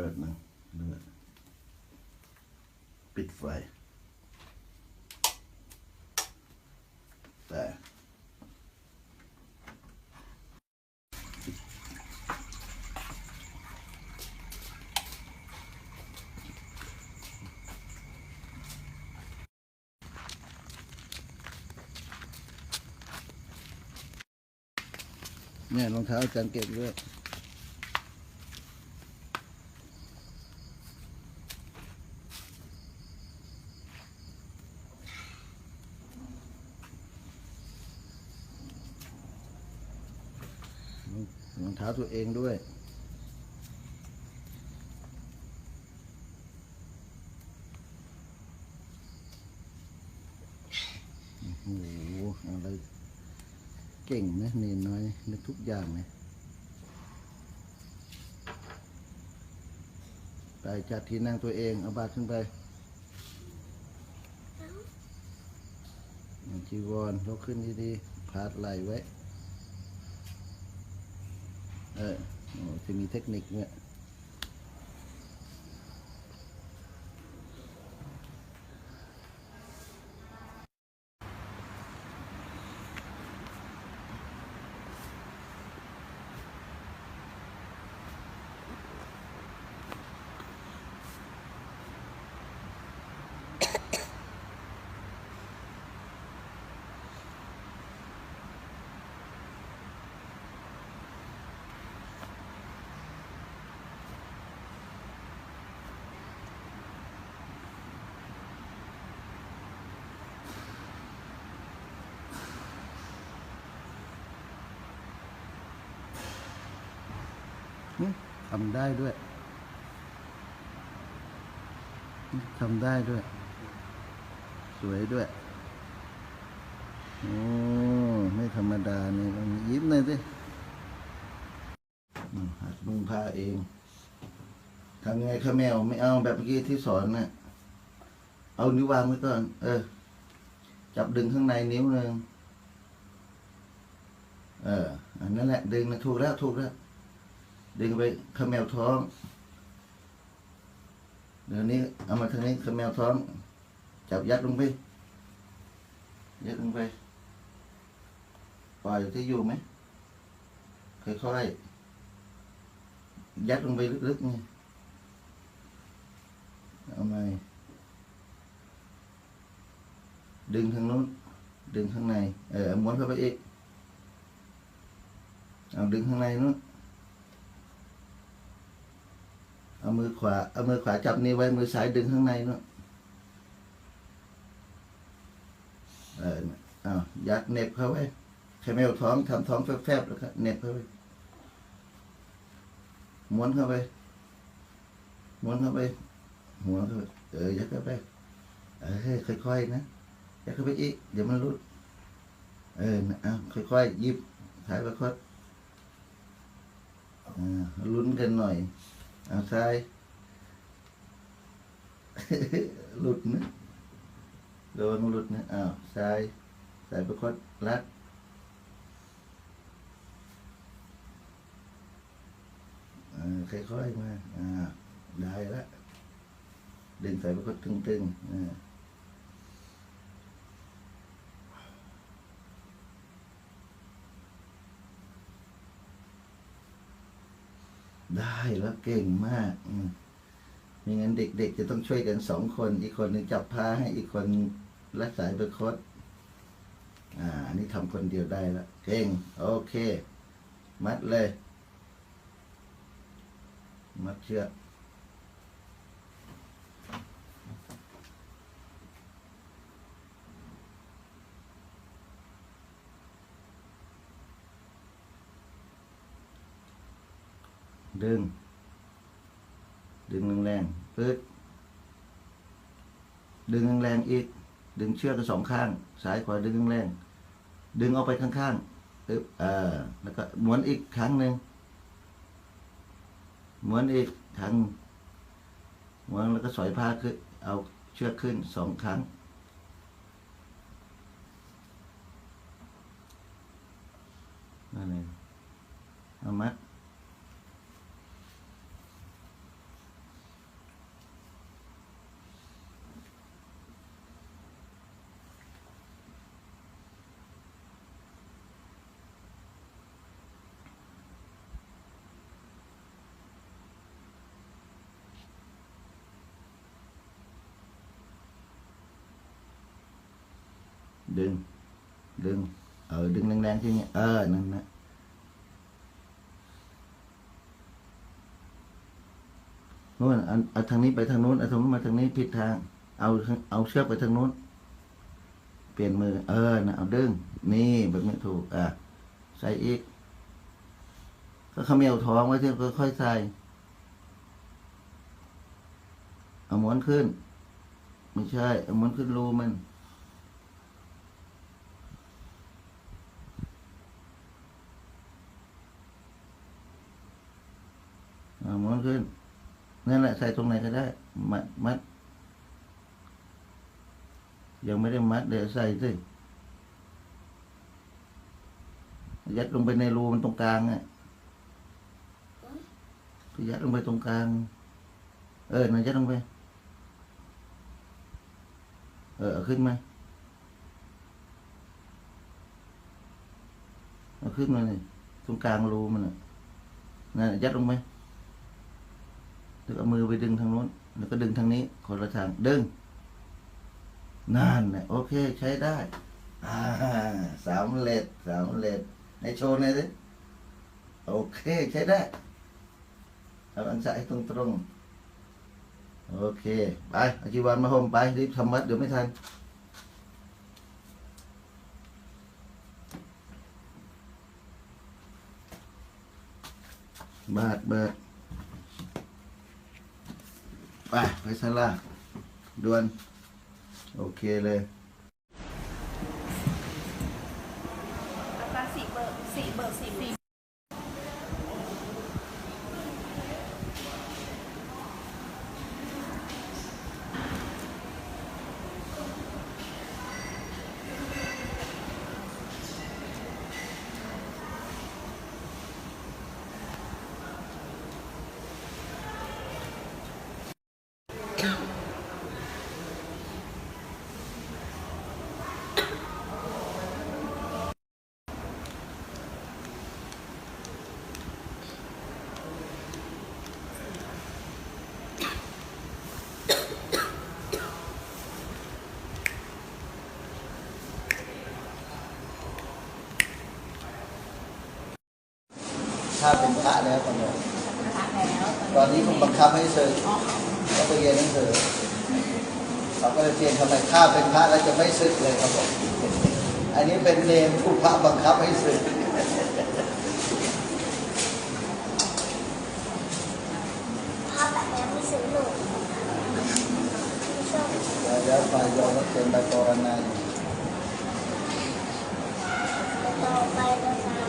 ปิดนะปิดไฟ แต่เนี่ยรองเท้าอาจารย์เก็บด้วย รองเท้าตัวเองด้วย โอ้โห อะไร เก่งนะเนนน้อย นึกทุกอย่างเลยไปจัดที่นั่งตัวเอง เอาบาทขึ้นไปจีวรยกขึ้นดีๆพาดไหลไว้ เออโอ้จะมีเทคนิคเนี่ย ทำได้ด้วยทำได้ด้วย สวยด้วย โอ้ ไม่ธรรมดาเนี่ยลองยิ้มหน่อยสิหัดนุ่งผ้าเองทำไงข้าแมวไม่เอาแบบเมื่อกี้ที่สอนน่ะ เอานิ้ววางไว้ก่อน เออ จับดึงข้างในนิ้วหนึ่งเออ อันนั้นแหละ ดึงนะถูกแล้วถูกแล้ว ดึงไปขมแมวท้อง เดี๋ยวนี้เอามาทางนี้ขมแมวท้อง จับยัดลงไป ยัดลงไป ปล่อยที่อยู่ไหมค่อยๆ ยัดลงไปลึกๆนี่เอาไหมดึงทางนู้น ดึงข้างใน เออม้วนเข้าไปอีก เอาดึงข้างในนู้น เอามือขวา เอามือขวาจับนี่ไว้ มือซ้ายดึงข้างในนู้นเออเอายัดเน็บเข้าไว้แค่ไม่เอาท้องทำท้องแฟบๆแล้วก็เน็บเข้าไปม้วนเข้าไปม้วนเข้าไป หัวเข้าไปเออยัดเข้าไป เออค่อยๆนะยัดเข้าไปอีกเดี๋ยวมันรุด เออนะเอาค่อยๆยิบถ่ายประคดอ่าลุ้นกันหน่อย เอาซ้ายหลุดนะโดนหลุดนะอ้าวซ้ายสายประคดรัดค่อยๆมาอ่าได้แล้วดึงสายประคดตึงๆอ่า ได้แล้วเก่งมากมไม่งั้นเด็ก ๆ จะต้องช่วยกันสองคน อีกคนหนึ่งจับผ้าให้อีกคนรักสายประคตอ่าอันนี้ทำคนเดียวได้แล้วเก่ง โอเค มัดเลย มัดเชือก ดึง ดึงแรงๆปึ๊ดดึงแรงๆอีก ดึงเชือกทั้งสองข้างซ้ายขวาดึงแรงๆดึงออกไปข้างๆปึ๊บเออแล้วก็ม้วนอีกครั้งหนึ่งหม้วนอีกครั้งหม้วนแล้วก็สอยผ้าขึ้นเอาเชือกขึ้นสองครั้งนั่นเองเอามัด ดึง ดึง เออ ดึงแรงๆที่นี่เออ นั่นนะนู่นเอาเอทางนี้ไปทางโน้นเอาทางนู้นมาทางนี้ผิดทาง เอาเอาเชือกไปทางโน้น เปลี่ยนมือ เออนะเอาดึง นี่แบบนี้ถูก อะ ใส่อีก ก็เขมวท้องไว้ที่ค่อยๆใส่ เอาม้วนขึ้น ไม่ใช่ เอาม้วนขึ้นรูมัน เอาม้วน ขึ้นนั่นแหละใส่ตรงไหนก็ได้ มัดมัด ยังไม่ได้มัดเดี๋ยวใส่สิยัดลงไปในรูมันตรงกลางอะยัดลงไปตรงกลาง เออนั่นยัดลงไป เออขึ้นมาเอาขึ้นมาเลยตรงกลางรูมันน่ะนั่นน่ะยัดลงไป แล้วก็เอามือไปดึงทางโน้น แล้วก็ดึงทางนี้ คนละทางดึงนั่นนะโอเคใช้ได้อ่าสามเร็จสามเร็จในโชว์หน่อยสิโอเคใช้ได้เอาอันใส่ตรงตรงโอเค ไปอาชีวันมาห่มไป รีบทำวัดเดี๋ยวไม่ทันบาดเบิด ไปไปสละด่วน โอเคเลย ถ้าเป็นพระแล้วคนเดียตอนนี้คงบังคับให้เธอต้องไปเรียนหนังสือเขาก็จะเรียนทำไมถ้าเป็นพระแล้วจะไม่ศึกเลยครับผมอันนี้เป็นเนมผู้พระบังคับให้ศึกแล้วไปยอมเป็นไปปรณาต่อไปนะ